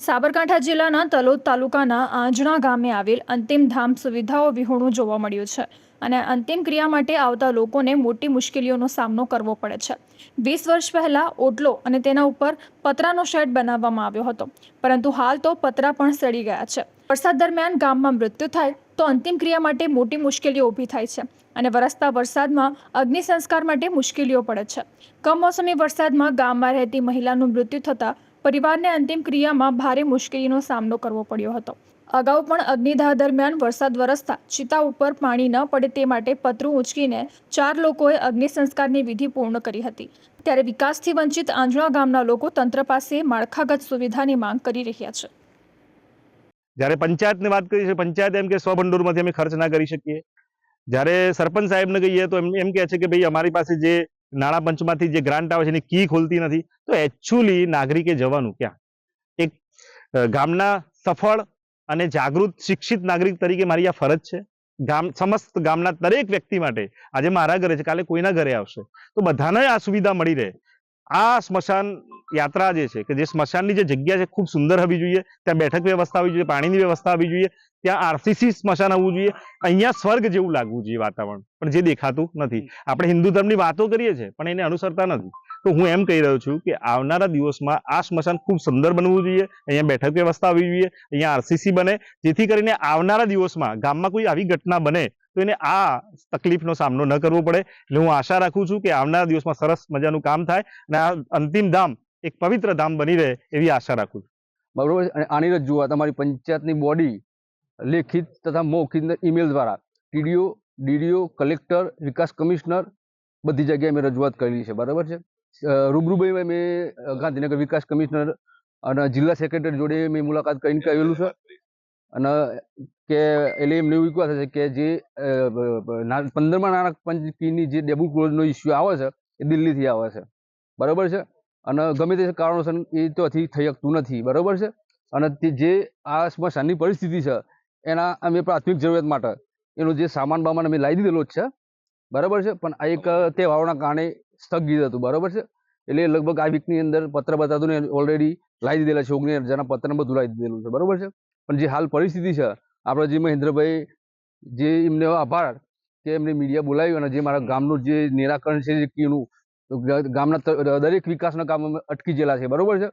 સાબરકાંઠા જિલ્લાના તલોદ તાલુકાના આંજણા ગામે આવેલ અંતિમ ધામ સુવિધાઓ વિહોણું જોવા મળ્યું છે અને અંતિમ ક્રિયા માટે આવતા લોકોને મોટી મુશ્કેલીઓનો સામનો કરવો પડે છે. વીસ વર્ષ પહેલાં ઓટલો અને તેના ઉપર પતરાનો શેડ બનાવવામાં આવ્યો હતો, પરંતુ હાલ તો પતરા પણ સડી ગયા છે. વરસાદ દરમિયાન ગામમાં મૃત્યુ થાય તો અંતિમ ક્રિયા માટે મોટી મુશ્કેલીઓ ઊભી થાય છે અને વરસતા વરસાદમાં અગ્નિ સંસ્કાર માટે મુશ્કેલીઓ પડે છે. કમોસમી વરસાદમાં ગામમાં રહેતી મહિલાનું મૃત્યુ થતાં પરિવારને અંતિમ ક્રિયામાં ભારે મુશ્કેલીનો સામનો કરવો પડ્યો હતો. અગાઉ પણ અગ્નિદાહ દરમિયાન વરસાદ વરસતા ચિતા ઉપર પાણી ન પડે તે માટે પતરું ઉંચકીને ચાર લોકોએ અગ્નિ સંસ્કારની વિધિ પૂર્ણ કરી હતી. ત્યારે વિકાસથી વંચિત આંજણા ગામના લોકો તંત્ર પાસે માળખાગત સુવિધાની માંગ કરી રહ્યા છે. જ્યારે પંચાયતની વાત કરીએ છીએ, પંચાયત એમ કે સ્વભંડોળમાંથી અમે ખર્ચ ના કરી શકીએ. જ્યારે સરપંચ સાહેબને કહીએ તો એમ કહે છે કે ભાઈ અમારી પાસે જે નાણાં પંચમાંથી જે ગ્રાન્ટ આવે છે એની કી ખોલતી નથી. તો એકચ્યુઅલી નાગરિકે જવાનું ક્યાં? એક ગામના સફળ અને જાગૃત શિક્ષિત નાગરિક તરીકે મારી આ ફરજ છે. ગામ, સમસ્ત ગામના દરેક વ્યક્તિ માટે આજે મારા ઘરે છે, કાલે કોઈના ઘરે આવશે. તો બધાને આ સુવિધા મળી રહે. આ સ્મશાન યાત્રા જે છે, કે જે સ્મશાનની જે જગ્યા છે, ખૂબ સુંદર હોવી જોઈએ. ત્યાં બેઠક વ્યવસ્થા હોવી જોઈએ, પાણીની વ્યવસ્થા હોવી જોઈએ. ત્યાં આરસીસી સ્મશાન આવવું જોઈએ. અહીંયા સ્વર્ગ જેવું લાગવું જોઈએ વાતાવરણ, પણ જે દેખાતું નથી. આપણે હિન્દુ ધર્મની વાતો કરીએ છીએ, પણ એને અનુસરતા નથી. તો હું એમ કહી રહ્યો છું કે આવનારા દિવસમાં આ સ્મશાન ખૂબ સુંદર બનવું જોઈએ. અહીંયા બેઠક વ્યવસ્થા હોવી જોઈએ. અહીંયા આરસીસી બને. જેથી કરીને આવનારા દિવસમાં ગામમાં કોઈ આવી ઘટના બને તો એને આ તકલીફનો સામનો ન કરવો પડે. એટલે હું આશા રાખું છું કે આવનારા દિવસમાં સરસ મજાનું કામ થાય અને આ અંતિમ ધામ એક પવિત્ર ધામ બની રહે એવી આશા રાખું છું. બરોબર અને આની રજૂઆત અમારી પંચાયતની બોડી, લેખિત તથા મૌખિત ઈમેલ દ્વારા ટીડીઓ, ડીડીઓ, કલેક્ટર, વિકાસ કમિશનર બધી જગ્યાએ મેં રજૂઆત કરેલી છે. બરાબર છે? રૂબરૂભાઈ મેં ગાંધીનગર વિકાસ કમિશનર અને જિલ્લા સેક્રેટરી જોડે મેં મુલાકાત કરીને કહેલું છે. અને કે એટલે એમને એવું કહેવા છે કે જે પંદરમા નાણાં પંચની જે ડેબુ ક્લોઝનો ઇસ્યુ આવે છે, એ દિલ્હીથી આવે છે. બરાબર છે? અને ગમે તે કારણોસર એ તોથી થઈ શકતું નથી. બરાબર છે? અને તે જે આ સ્મશાનની પરિસ્થિતિ છે, એના અમે પ્રાથમિક જરૂરિયાત માટે એનો જે સામાન બામાન અમે લાવી દીધેલો જ છે. બરાબર છે? પણ આ એક તહેવારોના કારણે સ્થગિત હતું. બરાબર છે? એટલે લગભગ આ વીકની અંદર પત્ર બતાવતું ને ઓલરેડી લાવી દીધેલા છે. ઓગણીસ હજારના પત્ર બધું લાવી દીધેલું છે. બરાબર છે? પણ જે હાલ પરિસ્થિતિ છે આપણે જે મહેન્દ્રભાઈ જે એમને આભાર કે એમને મીડિયા બોલાવ્યું અને જે મારા ગામનું જે નિરાકરણ છે જે કીનું ગામના દરેક વિકાસના કામ અમે અટકી ગયેલા છે. બરાબર છે?